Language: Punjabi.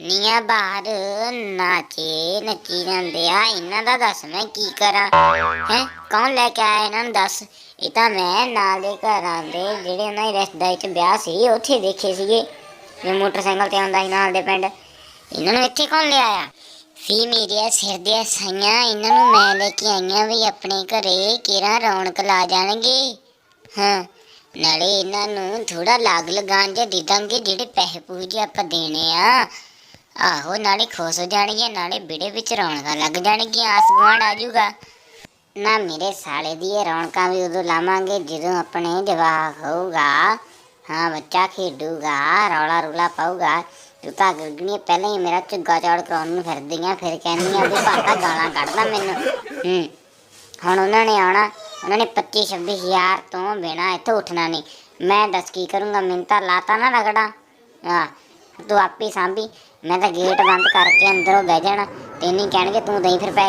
ਨੀਆਂ ਬਾਹਰ ਨਾਚੇ, ਨੱਚੀ ਜਾਂਦੇ ਆ। ਇਹਨਾਂ ਦਾ ਦੱਸ ਮੈਂ ਕੀ ਕਰਾਂ? ਹੈ? ਕੌਣ ਲੈ ਕੇ ਆਇਆ ਇਹਨਾਂ ਨੂੰ ਦੱਸ? ਇਹ ਤਾਂ ਮੈਂ ਨਾਲ ਦੇ ਘਰਾਂ ਦੇ ਜਿਹੜੇ ਉਹਨਾਂ ਦੀ ਰਿਸ਼ਤੇਦਾਰੀ ਚ ਵਿਆਹ ਸੀ ਉੱਥੇ ਦੇਖੇ ਸੀਗੇ। ਜੇ ਮੋਟਰਸਾਈਕਲ ਤੇ ਆਉਂਦਾ ਸੀ ਨਾਲ ਦੇ ਪਿੰਡ। ਇਹਨਾਂ ਨੂੰ ਇੱਥੇ ਕੌਣ ਲਿਆਇਆ ਫੀ ਮੇਰੇ ਸਿਰ ਦੀਆਂ ਸਾਈਆਂ, ਇਹਨਾਂ ਨੂੰ ਮੈਂ ਲੈ ਕੇ ਆਈਆਂ ਵੀ ਆਪਣੇ ਘਰੇ ਕਿਹੜਾ ਰੌਣਕ ਲਾ ਜਾਣਗੇ? ਹਾਂ। ਨਾਲੇ ਇਹਨਾਂ ਨੂੰ ਥੋੜਾ ਲਾਗ ਲਗਾਉਣ ਜੇ ਦੇ ਦਾਂਗੇ ਜਿਹੜੇ ਪੈਸੇ ਪੂਜੇ ਆਪਾਂ ਦੇਣੇ ਆ। ਆਹੋ, ਨਾਲੇ ਖੁਸ਼ ਹੋ ਜਾਣਗੀਆਂ, ਨਾਲੇ ਬਿੜੇ ਵਿੱਚ ਰੌਣਕਾਂ ਲੱਗ ਜਾਣਗੀਆਂ, ਆਸ ਗੁਆਂਢ ਆ ਜਾਊਗਾ। ਨਾ ਮੇਰੇ ਸਾਲੇ ਦੀ ਇਹ ਰੌਣਕਾਂ ਵੀ ਉਦੋਂ ਲਾਵਾਂਗੇ ਜਦੋਂ ਆਪਣੇ ਜਵਾਕ ਹੋਊਗਾ, ਹਾਂ, ਬੱਚਾ ਖੇਡੂਗਾ, ਰੌਲਾ ਰੂਲਾ ਪਾਊਗਾ। ਤੂੰ ਤਾਂ ਗਰਗਣੀ ਪਹਿਲਾਂ ਹੀ ਮੇਰਾ ਝੁੱਗਾ ਚੌੜ ਕਰਾਉਣ ਨੂੰ ਫਿਰਦੀਆਂ, ਫਿਰ ਕਹਿੰਦੀਆਂ ਵੀ ਭਾਤਾ ਗਾਲਾਂ ਕੱਢਦਾ ਮੈਨੂੰ। ਹੂੰ, ਹੁਣ ਉਹਨਾਂ ਨੇ ਆਉਣਾ, ਉਹਨਾਂ ਨੇ 25 26 ਹਜ਼ਾਰ ਤੋਂ ਬਿਨਾ ਇੱਥੇ ਉੱਠਣਾ ਨਹੀਂ। ਮੈਂ ਦੱਸ ਕੀ ਕਰੂੰਗਾ, ਮੈਨੂੰ ਤਾਂ ਲਾਤਾ ਨਾ ਰਗੜਾ। ਆ ਤੂੰ ਆਪੇ ਸਾਂਭੀ। ਮੈਂ ਤਾਂ ਗੇਟ ਬੰਦ ਕਰਕੇ ਅੰਦਰੋਂ ਬਹਿ ਜਾਣਾ। ਤੇ ਨਹੀਂ ਕਹਿਣਗੇ ਤੂੰ ਦਈ ਫਿਰ ਪੈ